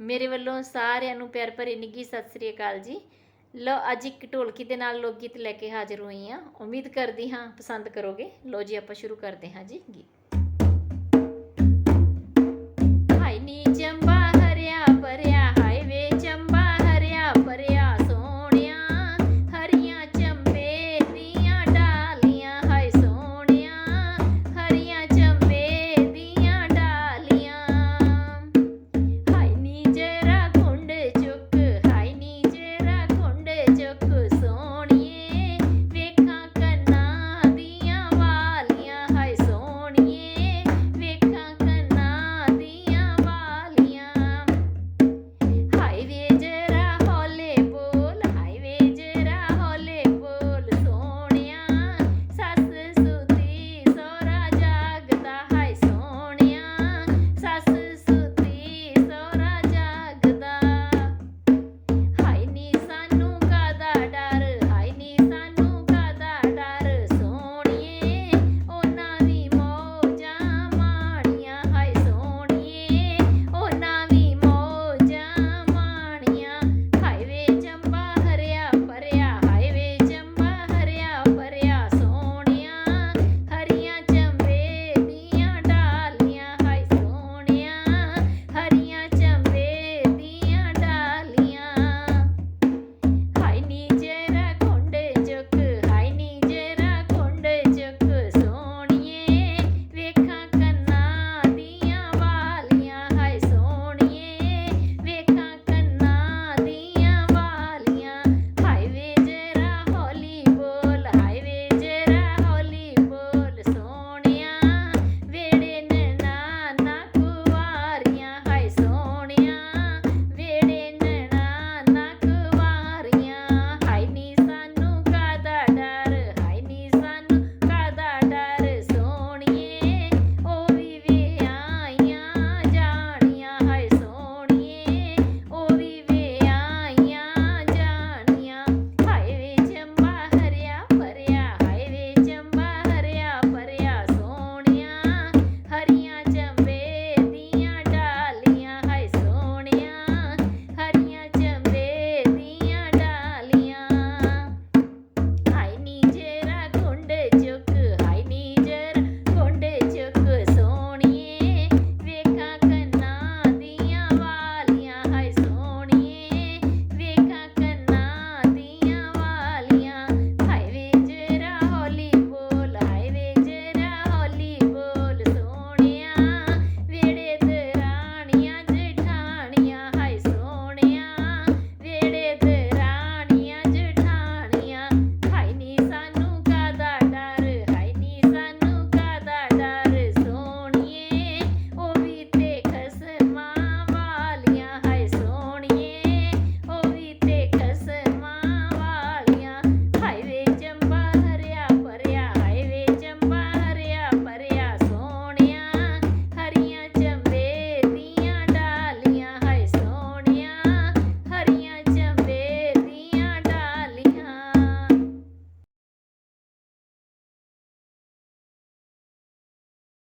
ਮੇਰੇ ਵੱਲੋਂ ਸਾਰਿਆਂ ਨੂੰ ਪਿਆਰ ਭਰੀ ਨਿੱਘੀ ਸਤਿ ਸ੍ਰੀ ਅਕਾਲ ਜੀ। ਲੋ ਅੱਜ ਇੱਕ ਢੋਲਕੀ ਦੇ ਨਾਲ ਲੋਕ ਗੀਤ ਲੈ ਕੇ ਹਾਜ਼ਰ ਹੋਈ ਹਾਂ। ਉਮੀਦ ਕਰਦੀ ਹਾਂ ਪਸੰਦ ਕਰੋਗੇ। ਲੋ ਜੀ, ਆਪਾਂ ਸ਼ੁਰੂ ਕਰਦੇ ਹਾਂ ਜੀ ਗੀਤ।